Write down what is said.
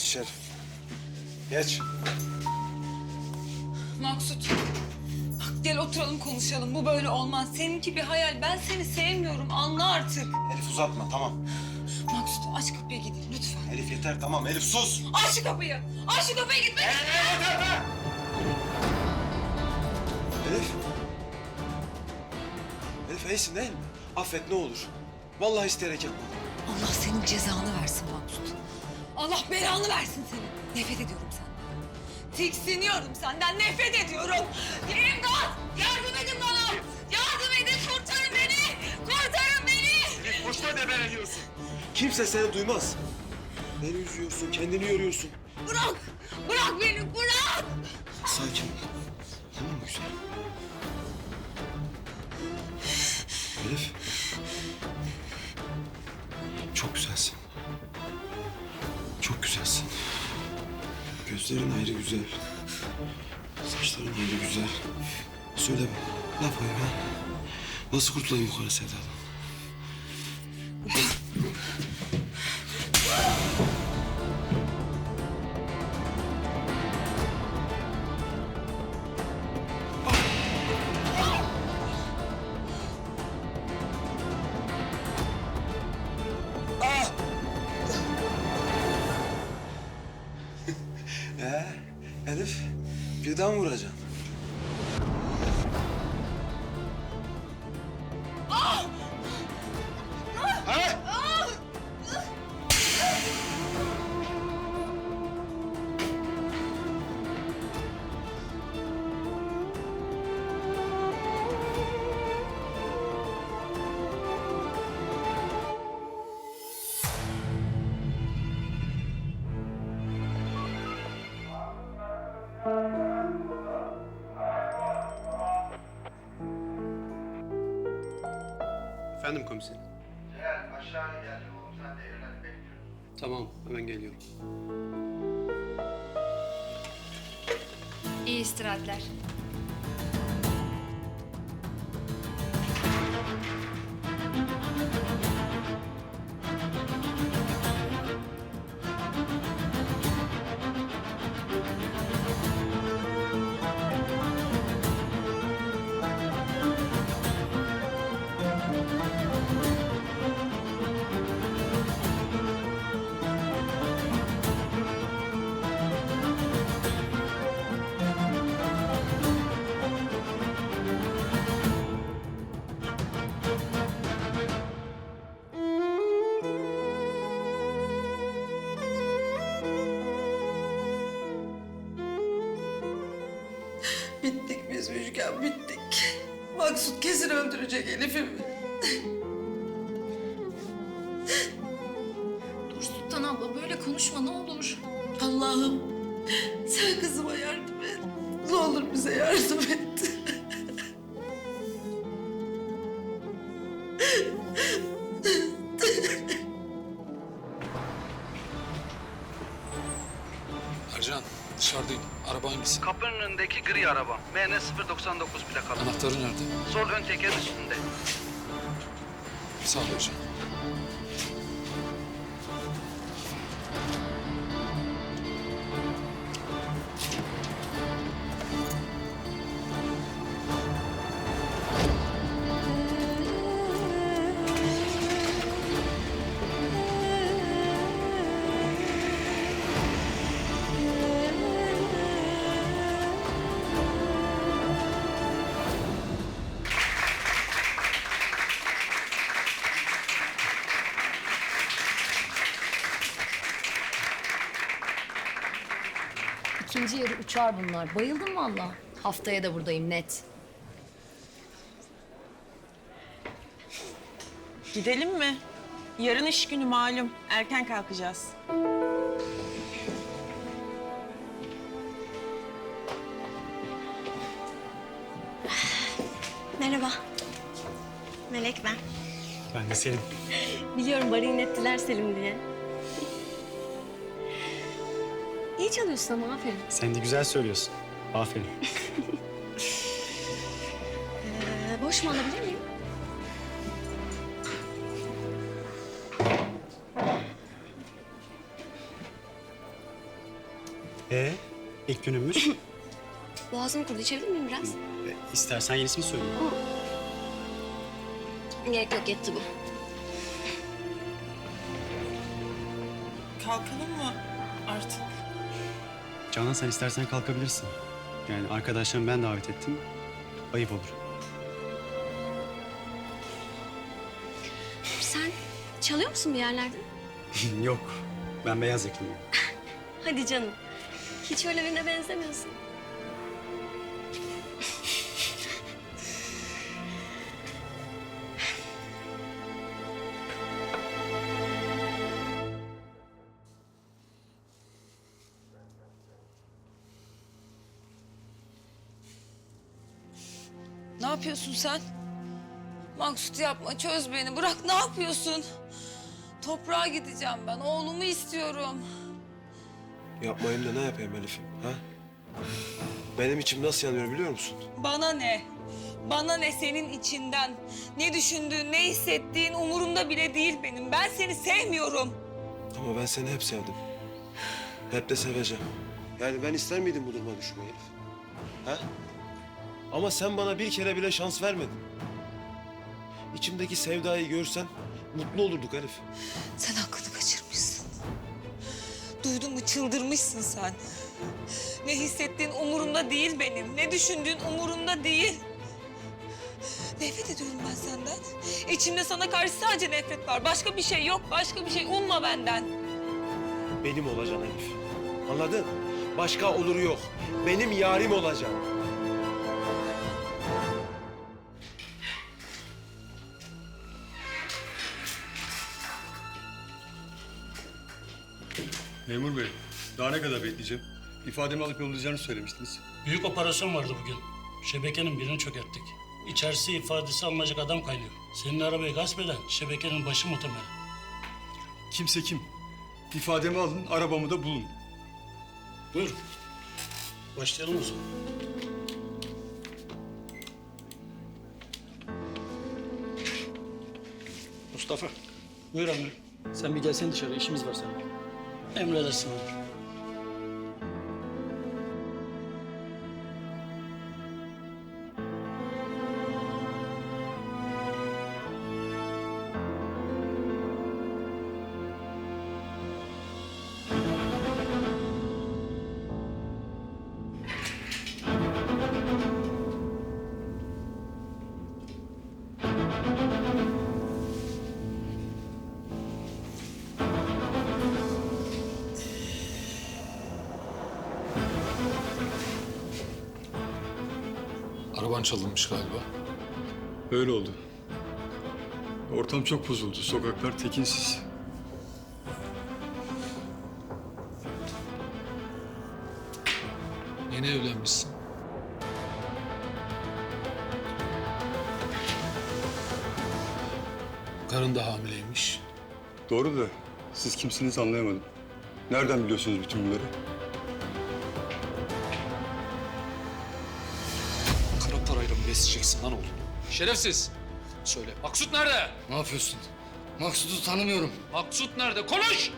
Geç içeri. Geç. Maksut. Bak gel oturalım konuşalım. Bu böyle olmaz. Seninki bir hayal. Ben seni sevmiyorum. Anla artık. Elif uzatma tamam. Maksut aç kapıya gidin lütfen. Elif yeter tamam Elif sus. Aç şu kapıyı. Aç şu kapıyı gitme. Elif. Elif iyisin değil mi? Affet ne olur. Vallahi isteyerek yapmadım. Allah senin cezanı versin Maksut. Allah belanı versin seni. Nefret ediyorum senden. Tiksiniyorum senden. Nefret ediyorum. İmdat! Yardım edin bana. Yardım edin. Kurtarın beni. Kurtarın beni. Elif boşuna deber ediyorsun. Kimse seni duymaz. Beni üzüyorsun, kendini yoruyorsun. Bırak. Bırak beni. Bırak. Sakin ol. Tamam mı güzel? Gözlerin ayrı güzel. Saçların ayrı güzel. Söyle bana, ne yapayım ha? Nasıl kurtulayım bu kara sevdadan? Birden vuracağım. Efendim komiserim. Gel aşağıya gel oğlum sen de evlen bekliyorum. Tamam hemen geliyorum. İyi istirahatler. Bittik biz Müjgan, bittik. Maksut kesin öldürecek Elif'imi. Dur Sultan abla böyle konuşma ne olur. Allah'ım sen kızıma yardım et. Ne olur bize yardım et. Hangisi? Kapının önündeki gri araba. MN 099 plakalı. Anahtarı nerede? Sol ön tekerin üstünde. Sağ ol Ercan. Yarı uçar bunlar. Bayıldım valla. Haftaya da buradayım net. Gidelim mi? Yarın iş günü malum. Erken kalkacağız. Merhaba. Melek ben. Ben de Selim. Biliyorum bari inlettiler Selim diye. İyi çalıyorsun ama aferin. Sen de güzel söylüyorsun. Aferin. Ee, boş mu alabilir miyim? Ee, ilk günümüz. Boğazım kurudu. İçebilir miyim biraz? E, İstersen yenisini söyleyeyim. Gerek yok yetti bu. Kalkalım mı artık? Canan sen istersen kalkabilirsin. Yani arkadaşlarımı ben davet ettim. Ayıp olur. Sen çalıyor musun bir yerlerde? Yok. Ben beyaz yakalıyım. Hadi canım. Hiç öyle birine benzemiyorsun. Ne yapıyorsun sen? Maksut yapma çöz beni bırak ne yapıyorsun? Toprağa gideceğim ben oğlumu istiyorum. Yapmayayım da ne yapayım Elif'im ha? Benim içim nasıl yanıyor biliyor musun? Bana ne? Bana ne senin içinden? Ne düşündüğün, ne hissettiğin umurumda bile değil benim. Ben seni sevmiyorum. Ama ben seni hep sevdim. Hep de seveceğim. Yani ben ister miydim bu duruma düşmeyi Elif? Ha? Ama sen bana bir kere bile şans vermedin. İçimdeki sevdayı görsen mutlu olurduk Elif. Sen aklını kaçırmışsın. Duydun mu çıldırmışsın sen. Ne hissettiğin umurumda değil benim. Ne düşündüğün umurumda değil. Nefret ediyorum ben senden. İçimde sana karşı sadece nefret var. Başka bir şey yok. Başka bir şey umma benden. Benim olacaksın Elif. Anladın? Başka oluru yok. Benim yarim olacaksın. Memur bey, daha ne kadar bekleyeceğim? İfademi alıp yollayacağını söylemiştiniz. Büyük operasyon vardı bugün. Şebekenin birini çökerttik. İçerisi ifadesi alınacak adam kaynıyor. Senin arabayı gasp eden şebekenin başı muhtemelen. Kimse kim? İfademi alın, arabamı da bulun. Buyurun. Başlayalım o zaman. Mustafa. Buyur amirim. Sen bir gelsen dışarı. işimiz var seninle. Emredersin Araban çalınmış galiba. Öyle oldu. Ortam çok bozuldu. Sokaklar tekinsiz. Yeni evlenmişsin. Karın da hamileymiş. Doğru da siz kimsiniz anlayamadım. Nereden biliyorsunuz bütün bunları? Besleyeceksin lan oğlum? Şerefsiz. Söyle. Maksut nerede? Ne yapıyorsun? Maksut'u tanımıyorum. Maksut nerede? Konuş!